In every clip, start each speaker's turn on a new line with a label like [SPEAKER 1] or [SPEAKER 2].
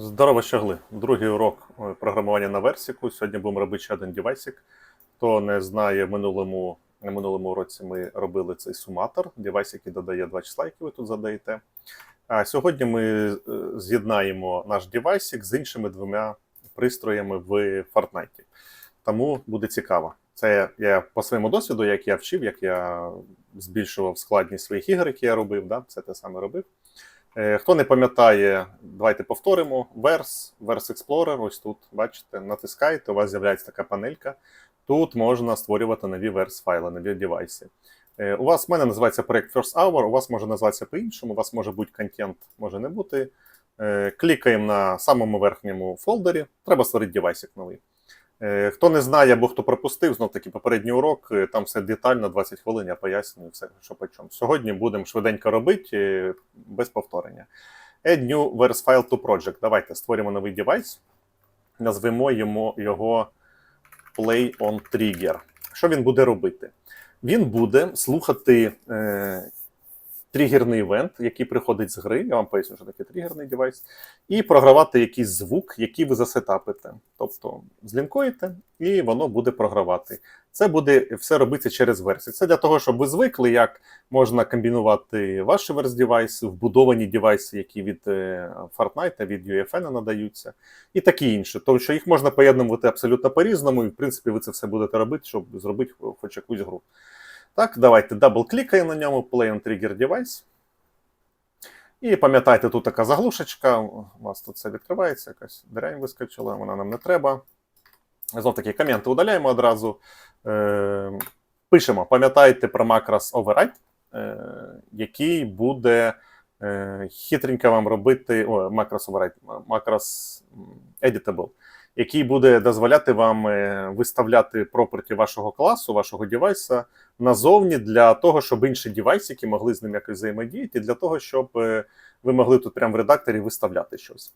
[SPEAKER 1] Здорово, щагли. Другий урок е, програмування на Версіку. Сьогодні будемо робити ще один девайсик. Хто не знає, минулому, на минулому уроці ми робили цей суматор, девайс, який додає два числа, які ви тут задаєте. А сьогодні ми е, з'єднаємо наш девайсик з іншими двома пристроями в Fortnite. Тому буде цікаво. Це я по своєму досвіду, як я вчив, як я збільшував складність своїх ігор, які я робив, да? все те саме робив. Е, Хто не пам'ятає, давайте повторимо. Vers, Vers Explorer, ось тут, бачите, натискаєте, у вас з'являється така панелька. Тут можна створювати нові vers файли, нові девайси. Е, У вас в мене називається проект First Hour, у вас може називатися по-іншому, у вас може бути контент, може не бути. Е, Клікаємо на самому верхньому фолдері, треба створити девайсик новий. Е, Хто не знає або хто пропустив, знов таки попередній урок, е, там все детально, 20 хвилин, я пояснюю все, що по чому. Сьогодні будемо швиденько робити, е, без повторення. Add new verse file to project. Давайте створимо новий девайс, назвемо його Play on Trigger. Що він буде робити? Він буде слухати тригерний івент, який приходить з гри. Я вам поясню, що таке тригерний девайс, і програвати якийсь звук, який ви засетапите. Тобто злінкуєте, і воно буде програвати. Це буде все робитися через версію. Це для того, щоб ви звикли, як можна комбінувати ваші верс девайси, вбудовані девайси, які від е, Fortnite, від UEFN надаються, і такі інші. Тому що їх можна поєднувати абсолютно по-різному, і в принципі ви це все будете робити, щоб зробити хоч якусь гру. Так, давайте дабл-клікаємо на ньому, Play on Trigger Device. І пам'ятайте, тут така заглушечка. У вас тут все відкривається, якась дрянь вискочила, вона нам не треба. Знов таки, коменти удаляємо одразу. Е, пишемо, пам'ятайте про макрос override, е, який буде е, хитренько вам робити. О, макрос override, макрос editable, який буде дозволяти вам е, виставляти проперті вашого класу, вашого девайса назовні для того, щоб інші девайсики могли з ним якось взаємодіяти, для того, щоб е, ви могли тут прямо в редакторі виставляти щось.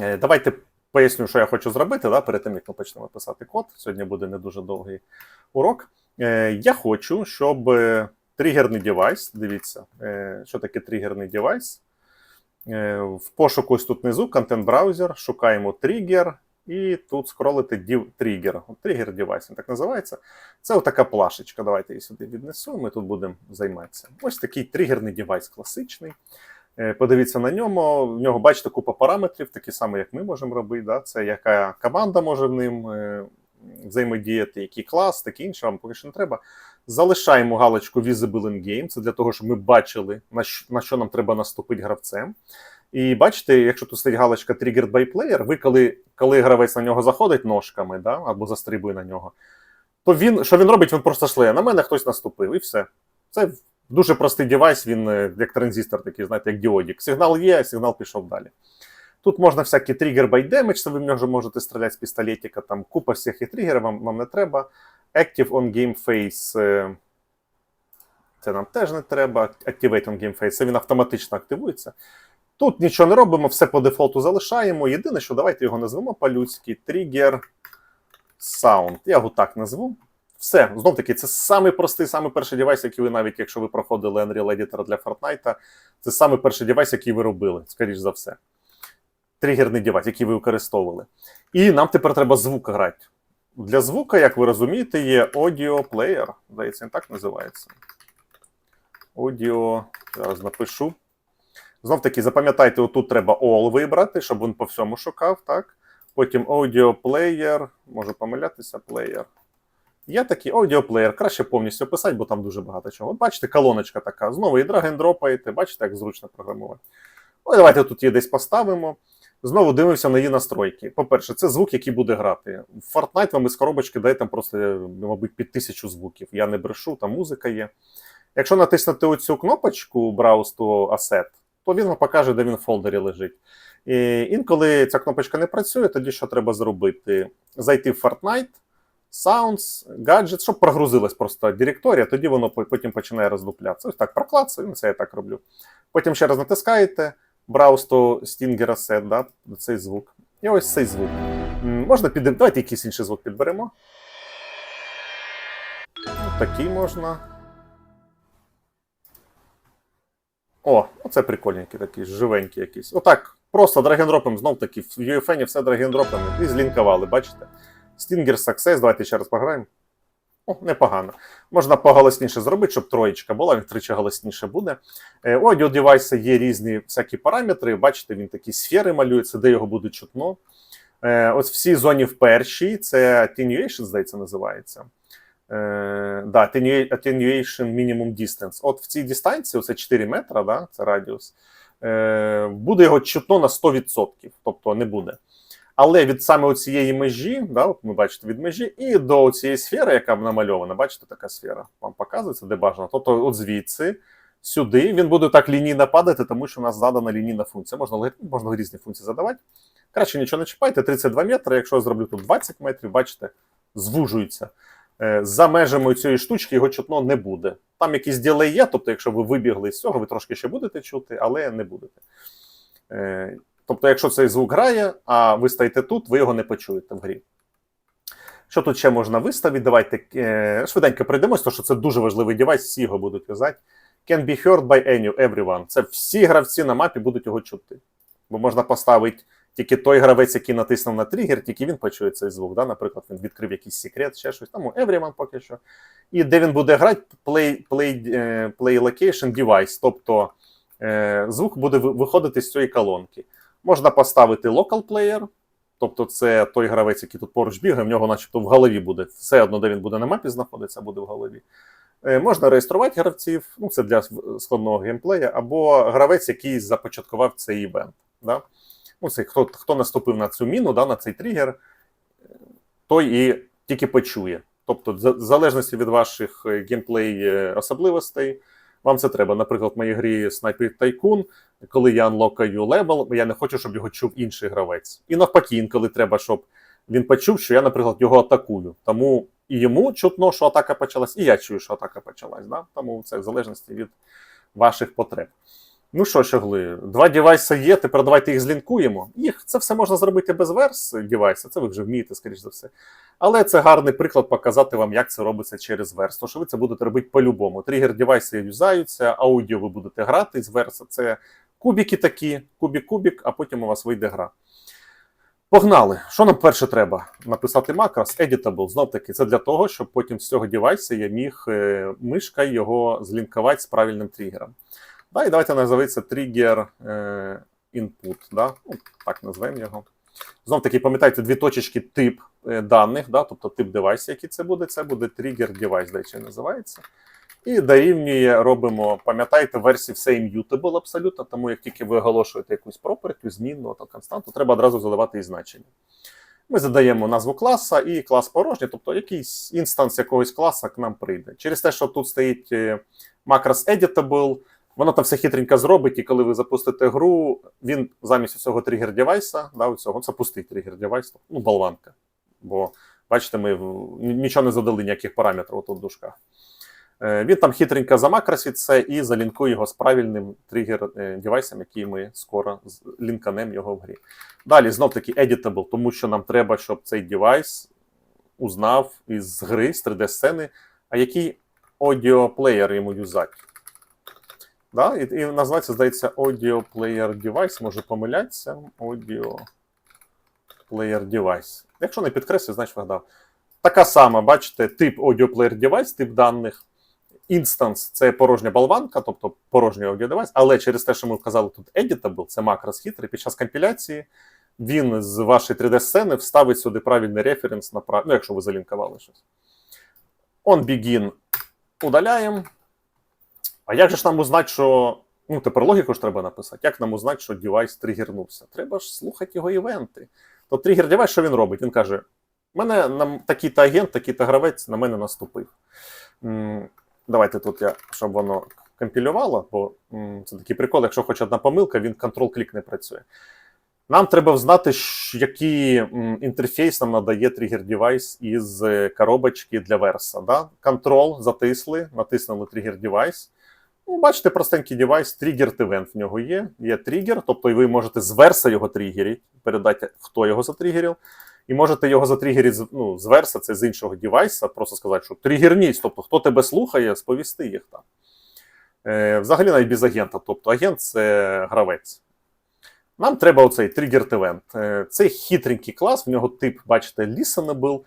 [SPEAKER 1] Е, Давайте поясню, що я хочу зробити, да, перед тим, як ми почнемо писати код. Сьогодні буде не дуже довгий урок. Я хочу, щоб тригерний девайс, дивіться, що таке тригерний девайс. В пошуку ось тут внизу контент-браузер, шукаємо тригер, і тут скролити дів, тригер. Тригер девайс, він так називається. Це отака плашечка. Давайте її сюди віднесу, ми тут будемо займатися. Ось такий тригерний девайс класичний. Е, Подивіться на ньому. В нього, бачите, купа параметрів, такі самі, як ми можемо робити. Да? Це яка команда може в ним е, взаємодіяти, який клас, таке інше, вам поки що не треба. Залишаємо галочку Visible in Game. Це для того, щоб ми бачили, на що нам треба наступити гравцем. І бачите, якщо тут стоїть галочка Triggered by Player, ви коли, коли гравець на нього заходить ножками, да, або застрибує на нього, то він, що він робить, він просто шле. На мене хтось наступив, і все. Це дуже простий девайс, він е, як транзистор, такий, знаєте, як діодік. Сигнал є, сигнал пішов далі. Тут можна всякі тригер by damage, це ви можете стріляти з пістолетика, там купа всяких тригерів, вам, вам не треба. Active on Game Face. е, Це нам теж не треба. Activate on Game Face, це він автоматично активується. Тут нічого не робимо, все по дефолту залишаємо. Єдине, що давайте його назвемо по-людськи Trigger Sound. Я його так назву. Все, знов таки, це самий простий, самий перший девайс, який ви навіть, якщо ви проходили Unreal Editor для Fortnite, це самий перший девайс, який ви робили, скоріш за все. Тригерний девайс, який ви використовували. І нам тепер треба звук грати. Для звука, як ви розумієте, є Audio Player. Здається, він так називається. Audio. Зараз напишу. Знов таки, запам'ятайте, отут треба all вибрати, щоб він по всьому шукав, так? Потім Audio Player, можу помилятися, Player. Є такий Audio Player, краще повністю описати, бо там дуже багато чого. От бачите, колоночка така. Знову і drag and дропаєте, бачите, як зручно програмувати. Ось давайте тут її десь поставимо. Знову дивимося на її настройки. По-перше, це звук, який буде грати. В Fortnite вам із коробочки дає там просто, мабуть, під тисячу звуків. Я не брешу, там музика є. Якщо натиснути оцю кнопочку Browse to Asset, то він вам покаже, де він в фолдері лежить. І інколи ця кнопочка не працює, тоді що треба зробити? Зайти в Fortnite, Sounds, Gadget, щоб прогрузилась просто директорія, тоді воно потім починає роздуплятися. Ось так проклацаю, ну, це я так роблю. Потім ще раз натискаєте Browse to Stinger Asset, да, цей звук. І ось цей звук. Можна під... Давайте якийсь інший звук підберемо. Такий можна. О, оце прикольненький такий, живенький якийсь. Отак Просто драгендропом, знов таки, в UFN все драгендропами і злінкували, бачите? Stinger Success, давайте ще раз пограємо. О, непогано. Можна поголосніше зробити, щоб троєчка була, він втричі голосніше буде. Е, У аудіодевайса є різні всякі параметри. Бачите, він такі сфери малюється, де його буде чутно. Е, Ось всі зоні в першій, це attenuation, здається, називається. Е, да, attenuation minimum distance. От в цій дистанції, оце 4 метри, да, це радіус, е, буде його чутно на 100%, тобто не буде. Але від саме цієї межі, да, от ми бачите, від межі, і до цієї сфери, яка намальована, бачите, така сфера вам показується, де бажано. Тобто, от звідси, сюди, він буде так лінійно падати, тому що у нас задана лінійна функція. Можна, можна різні функції задавати. Краще нічого не чіпайте, 32 метри. Якщо я зроблю тут 20 метрів, бачите, звужується. Е, За межами цієї штучки його чутно не буде. Там якийсь ділей є, тобто, якщо ви вибігли з цього, ви трошки ще будете чути, але не будете. Е, Тобто, якщо цей звук грає, а ви стоїте тут, ви його не почуєте в грі. Що тут ще можна виставити? Давайте е, швиденько пройдемось, тому що це дуже важливий девайс, всі його будуть в'язати. Can be heard by any, everyone. Це всі гравці на мапі будуть його чути. Бо можна поставити тільки той гравець, який натиснув на тригер, тільки він почує цей звук. Да? Наприклад, він відкрив якийсь секрет, ще щось. Тому everyone поки що. І де він буде грати, play, play, е, play location device. Тобто е, звук буде виходити з цієї колонки. Можна поставити local player, тобто це той гравець, який тут поруч бігає, в нього начебто в голові буде. Все одно, де він буде на мапі знаходитися, буде в голові. Е, Можна реєструвати гравців, ну це для складного геймплея, або гравець, який започаткував цей івент. Да? Ну, хто, хто наступив на цю міну, да, на цей тригер, той і тільки почує. Тобто, в залежності від ваших е, геймплей е, особливостей, вам це треба. Наприклад, в моїй грі Sniper Tycoon, коли я анлокаю левел, я не хочу, щоб його чув інший гравець. І навпаки, інколи треба, щоб він почув, що я, наприклад, його атакую. Тому і йому чутно, що атака почалась, і я чую, що атака почалась. Да? Тому це в залежності від ваших потреб. Ну що, щогли, два девайси є, тепер давайте їх злінкуємо. Їх це все можна зробити без верс девайса, це ви вже вмієте, скоріш за все. Але це гарний приклад показати вам, як це робиться через верс. Що ви це будете робити по-любому. Тригер девайси юзаються, аудіо ви будете грати з верса. Це кубики такі, кубік-кубік, а потім у вас вийде гра. Погнали! Що нам перше треба? Написати макрос Editable. Знов таки, це для того, щоб потім з цього девайса я міг е, мишкою його злінкувати з правильним тригером. Да, і давайте називається тригер е, input. Да? Ну, так назвемо його. Знов таки, пам'ятайте, дві точечки тип е, даних, да? тобто тип девайсу, який це буде, це буде trigger device, де називається. І дорівнює, робимо, пам'ятайте, версії все immutable абсолютно, тому як тільки ви оголошуєте якусь пропертю, змінну та константу, треба одразу задавати і значення. Ми задаємо назву класа і клас порожній, тобто якийсь інстанс якогось класа к нам прийде. Через те, що тут стоїть е, макрос editable, воно там все хитренько зробить, і коли ви запустите гру, він замість цього тригер девайса, да, цього, це пустий тригер девайс, ну, болванка. Бо бачите, ми нічого не задали, ніяких параметрів тут в дужках. Е, Він там хитренько замакросить це і залінкує його з правильним тригер е, девайсом, який ми скоро лінканем його в грі. Далі знов таки editable, тому що нам треба, щоб цей девайс узнав із гри, з 3D-сцени, а який аудіоплеєр йому юзати. Да? І, і називається, здається, Audio Player Device, може помилятися. Audio Player Device. Якщо не підкреслю, значить вгадав. Така сама, бачите, тип Audio Player Device, тип даних. Інстанс це порожня болванка, тобто порожній аудіодевайс, але через те, що ми вказали тут editable, це макрос хитрий, під час компіляції він з вашої 3D-сцени вставить сюди правильний референс на прав... ну, якщо ви залінкували щось. On begin удаляємо. А як же ж нам узнати, що. Ну, тепер логіку ж треба написати. Як нам узнати, що девайс тригернувся? Треба ж слухати його івенти. То тригер девайс, що він робить? Він каже: мене такий-то агент, такий-то гравець на мене наступив. Давайте тут я, щоб воно компілювало, бо це такий прикол, якщо хоч одна помилка, він контрол-клік не працює. Нам треба знати, який інтерфейс нам надає тригер девайс із е, коробочки для верса. Да? Control затисли, натиснули тригер девайс. Ну, бачите, простенький девайс, тригер event в нього є. Є тригер, тобто ви можете з верса його тригерити, передати, хто його затригерив. І можете його затригерити ну, з верса, це з іншого девайса, просто сказати, що тригерність, тобто хто тебе слухає, сповісти їх там. Е, взагалі навіть без агента. Тобто агент це гравець. Нам треба оцей тригger event. Е, Це хитренький клас, в нього тип, бачите, listenable.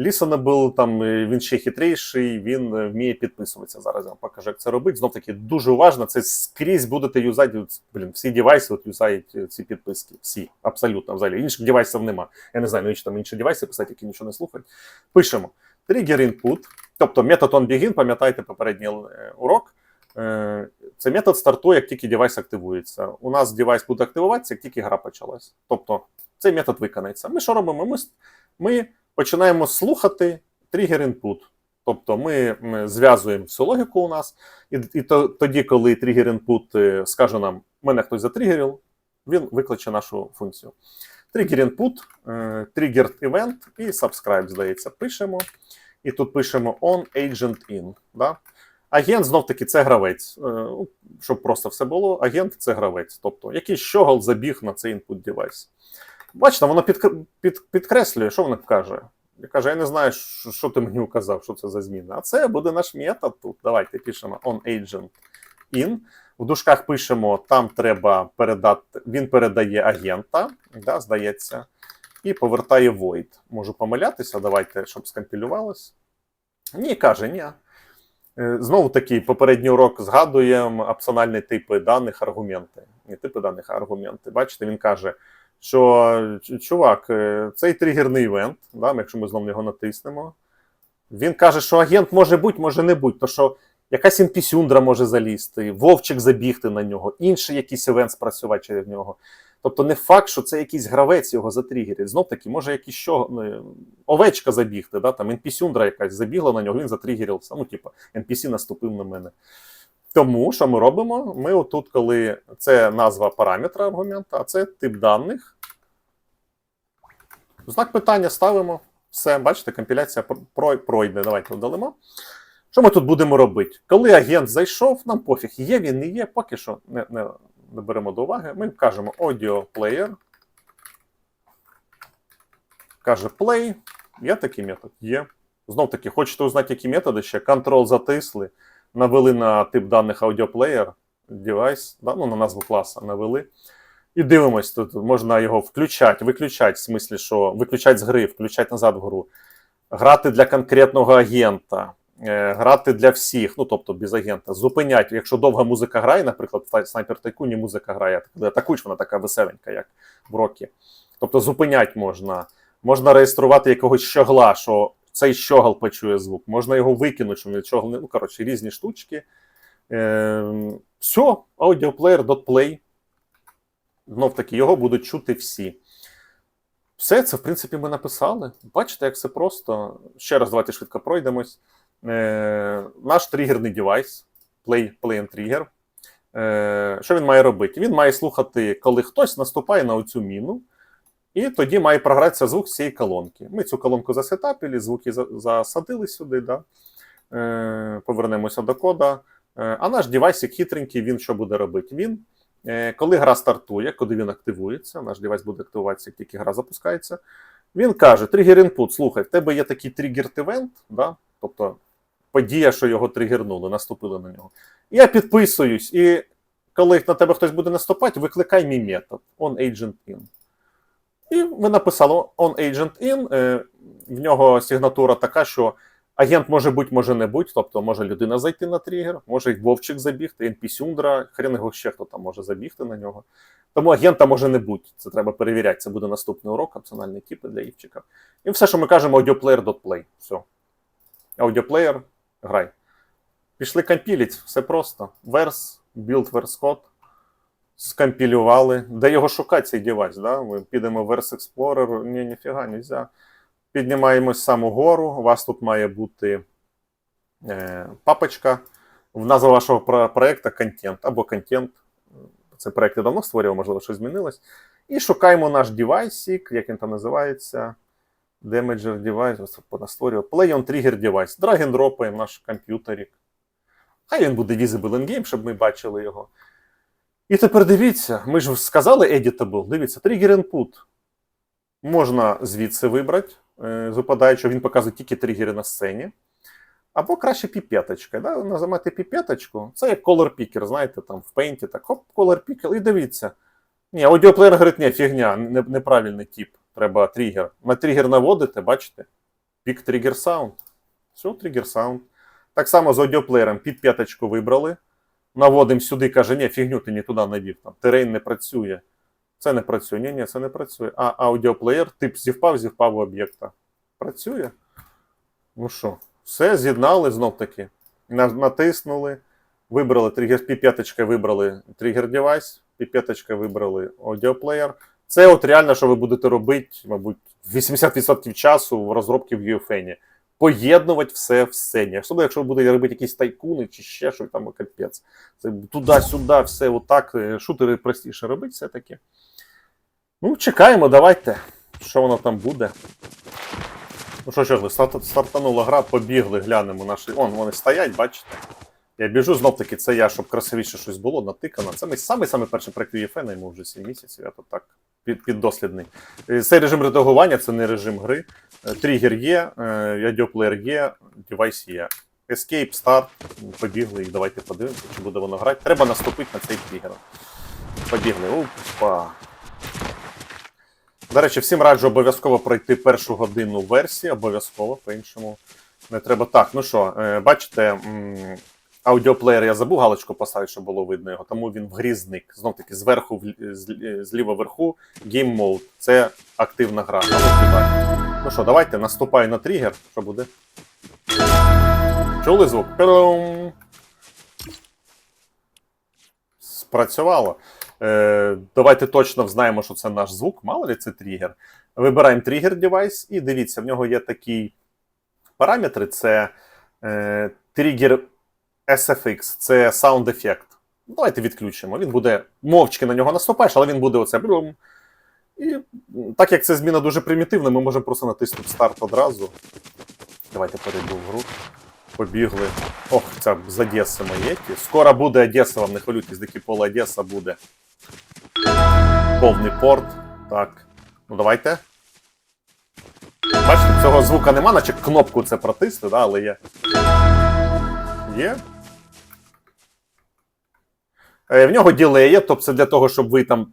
[SPEAKER 1] Listenable, там е, він ще хитріший, він е, вміє підписуватися. Зараз я вам покажу, як це робить. Знов таки дуже уважно. Це скрізь будете юзати. Блін, всі девайси от юзають е, ці підписки. Всі, абсолютно взагалі. Інших девайсів нема. Я не знаю, навіщо там інші девайси писати, які нічого не слухають. Пишемо trigger input, тобто метод onBegin, пам'ятаєте попередній е, урок. Е, Це метод стартує, як тільки девайс активується. У нас девайс буде активуватися, як тільки гра почалась. Тобто цей метод виконається. Ми що робимо? Ми, ми починаємо слухати trigger input. Тобто ми, зв'язуємо всю логіку у нас, і, і то, тоді, коли trigger input е, скаже нам, мене хтось затригерив, він викличе нашу функцію. Trigger input, е, triggered event і subscribe, здається, пишемо. І тут пишемо on agent in. Да? Агент знов таки це гравець. Е, ну, Щоб просто все було, агент це гравець. Тобто якийсь щогол забіг на цей input девайс. Бачите, воно під, під, підкреслює, що воно каже. Я каже, я не знаю, що, що ти мені указав, що це за зміна. А це буде наш метод тут. Давайте пишемо on agent in. В дужках пишемо, там треба передати, він передає агента, да, здається, і повертає void. Можу помилятися, давайте, щоб скомпілювалось. Ні, каже, ні. Е, Знову таки, попередній урок згадуємо опціональні типи даних, аргументи. Не типи даних, а аргументи. Бачите, він каже, що чувак, е, цей тригерний івент, да, якщо ми знову його натиснемо, він каже, що агент може бути, може не бути. То що якась NPC-ундра може залізти, вовчик забігти на нього, інший якийсь івент спрацювати через нього. Тобто не факт, що це якийсь гравець його затригерить. Знов таки, може якийсь що, ну, овечка забігти, да? там NPC-ундра якась забігла на нього, він затригерився. Ну, типу, NPC наступив на мене. Тому що ми робимо? Ми отут, коли це назва параметра аргумента, а це тип даних. Знак питання ставимо. Все, бачите, компіляція пройде. Давайте удалимо. Що ми тут будемо робити? Коли агент зайшов, нам пофіг, є він, не є, поки що не, не, не беремо до уваги. Ми кажемо audio player. Каже play. Є такий метод? Є. Знов таки, хочете узнати, які методи ще? Ctrl затисли, навели на тип даних аудіоплеєр, девайс, да, ну, на назву класа навели. І дивимось, тут можна його включати, виключати, в смислі, що виключати з гри, включати назад в гру, грати для конкретного агента, е, грати для всіх, ну тобто без агента, зупиняти. Якщо довга музика грає, наприклад, в Sniper Tycoon музика грає, коли вона така веселенька, як в рокі. Тобто зупиняти можна. Можна реєструвати якогось щогла, що цей щогл почує звук, можна його викинути, щоб щогл не. Ну, коротше, різні штучки. Е, все, audioplayer.play. Знов таки, його будуть чути всі. Все це, в принципі, ми написали. Бачите, як все просто. Ще раз давайте швидко пройдемось. Е, наш тригерний девайс, Play, play and Trigger. Е, що він має робити? Він має слухати, коли хтось наступає на оцю міну, і тоді має програтися звук з цієї колонки. Ми цю колонку засетапили, звуки засадили сюди. Да? Е, повернемося до кода. Е, а наш девайсик хитренький, він що буде робити? Він, е, коли гра стартує, коли він активується, наш девайс буде активуватися, як тільки гра запускається. Він каже: тригер інпут, слухай, в тебе є такий тригер евент, да? тобто подія, що його тригернули, наступили на нього. Я підписуюсь, і коли на тебе хтось буде наступати, викликай мій метод onAgentIn. І ми написали onAgentIn, е, в нього сигнатура така, що агент може бути, може не бути, тобто може людина зайти на тригер, може й вовчик забігти, NPC-ундра, хрен його ще хто там може забігти на нього. Тому агента може не бути. Це треба перевіряти. Це буде наступний урок, опціональні типи для Івчика. І все, що ми кажемо, audioplayer.play. Все. Аудіоплеєр, грай. Пішли компіліть, все просто. Верс, build verse code. Скомпілювали. Де його шукати, цей девайс? Да? Ми підемо в Verse Explorer. Ні, ніфіга, нельзя. Піднімаємось саму гору. У вас тут має бути е, папочка. В назва вашого про- проекту контент або контент. Це проект я давно створював, можливо, щось змінилось. І шукаємо наш девайсик, як він там називається. Damager device, понастворював. Play on trigger device. Drag and дропаємо наш комп'ютерик. Хай він буде visible in game, щоб ми бачили його. І тепер дивіться, ми ж сказали editable. Дивіться, trigger input. Можна звідси вибрати, е, випадаючи, він показує тільки тригери на сцені. Або краще піпеточка. Да? Нажимати піпеточку. Це як color picker, знаєте, там в пейнті, так хоп, color picker, і дивіться. Ні, аудіоплеєр говорить, ні, фігня, неправильний тип. Треба тригер. На тригер наводите, бачите? Пік тригер саунд. Все, тригер саунд. Так само з аудіоплеєром під п'яточку вибрали. Наводимо сюди, каже, ні, фігню ти не туди навів. Там, терейн не працює. Це не працює. Ні, ні, це не працює. А аудіоплеєр, тип зівпав, зівпав у об'єкта. Працює. Ну що, все, з'єднали знов таки. Натиснули. Вибрали тригер, піп'яточка вибрали тригер девайс, піп'яточка вибрали аудіоплеєр. Це от реально, що ви будете робити, мабуть, 80% часу в розробці в UFN. Поєднувати все в сцені. Особливо, якщо ви будете робити якісь тайкуни чи ще щось там капець. Це туди-сюди, все отак. Е, Шутери простіше робити все-таки. Ну, чекаємо, давайте. Що воно там буде. Ну що ж, ви, старт- стартанула гра, побігли, глянемо наші. Вон, вони стоять, бачите? Я біжу знов таки, це я, щоб красивіше щось було, натикано. Це мій самий самий перший проект UEFN, йому вже 7 місяців, я тут так під, піддослідний. Е, Цей режим редагування це не режим гри. Е, Тригер є, е, є, девайс є. Escape, старт, побігли і давайте подивимося, чи буде воно грати. Треба наступити на цей тригер. Побігли. Опа. До речі, всім раджу обов'язково пройти першу годину версії, обов'язково, по-іншому не треба. Так, ну що, бачите, аудіоплеєр я забув галочку поставити, щоб було видно його, тому він в грі. Знов таки, зверху, зліва вверху, Game Mode. Це активна гра. Ну що, давайте наступаю на тригер. Що буде? Чули звук? Пі-дум! Спрацювало. Е, давайте точно знаємо, що це наш звук. Мало ли це тригер. Вибираємо тригер девайс, і дивіться, в нього є такі параметри: це е, тригер SFX, це sound ефект. Давайте відключимо. Він буде мовчки на нього наступаєш, але він буде оце. блюм. І так як це зміна дуже примітивна, ми можемо просто натиснути старт одразу. Давайте перейду в гру. Побігли. Ох, це з Одеси мої. ті. Скоро буде Одеса, вам не хвилюйтесь, дикі поле Одеса буде. Повний порт. Так. Ну давайте. Бачите, цього звука нема, наче кнопку це протисли, да, але є. Є. Е, В нього ділей є, тобто це для того, щоб ви там,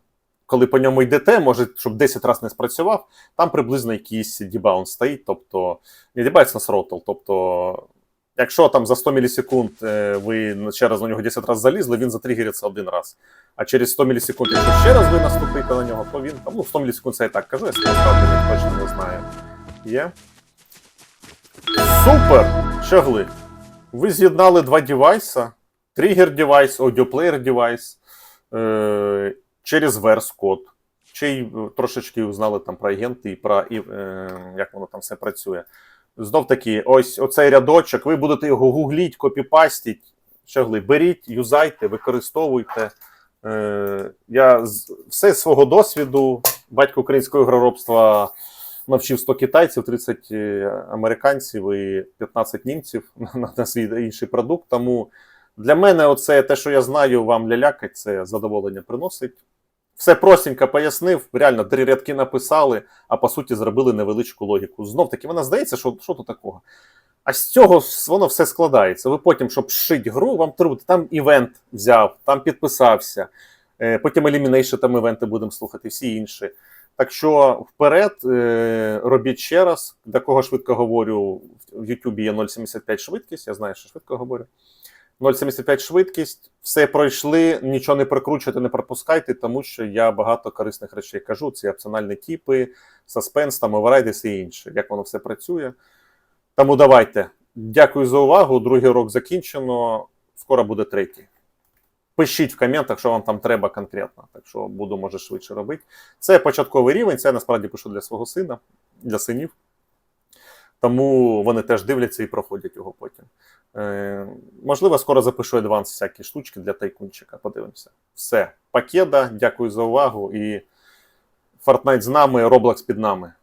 [SPEAKER 1] коли по ньому йдете, може, щоб 10 разів не спрацював, там приблизно якийсь дебаун стоїть, тобто не дебаунс на throttle, тобто. Якщо там за 100 мілісекунд е, ви ще раз на нього 10 разів залізли, він затригериться один раз. А через 100 мілісекунд, якщо ще раз ви наступите на нього, то він там, ну 100 мілісекунд це я так кажу, я насправді не точно не знаю. Є. Супер! Щагли. Ви з'єднали два девайса: тригер девайс, аудіоплеєр девайс через верс код. Ще й е, трошечки узнали там про агенти і про і, е, як воно там все працює. Знов таки, ось оцей рядочок, ви будете його гугліть, копіпастіть. Щагли, беріть, юзайте, використовуйте. Е, я з все з свого досвіду, батько українського ігроробства навчив 100 китайців, 30 е, американців і 15 німців на, на свій інший продукт. Тому для мене оце те, що я знаю, вам лялякать, це задоволення приносить. Все простенько пояснив, реально три рядки написали, а по суті зробили невеличку логіку. Знов таки, вона здається, що, що тут такого. А з цього воно все складається. Ви потім, щоб шити гру, вам треба там івент взяв, там підписався. Е, Потім Elimination, там івенти будемо слухати, всі інші. Так що вперед, е, робіть ще раз. Для кого швидко говорю, в YouTube є 0,75 швидкість, я знаю, що швидко говорю. 0,75 швидкість, все пройшли, нічого не прокручуйте, не пропускайте, тому що я багато корисних речей кажу. Ці опціональні типи, саспенс, там оверрайдис і інше, як воно все працює. Тому давайте. Дякую за увагу. Другий урок закінчено. Скоро буде третій. Пишіть в коментах, що вам там треба конкретно. Так що буду, може, швидше робити. Це початковий рівень, це я насправді пишу для свого сина, для синів. Тому вони теж дивляться і проходять його потім. Е, можливо, скоро запишу адванс всякі штучки для тайкунчика. Подивимося. Все, пакеда, дякую за увагу і Fortnite з нами, Roblox під нами.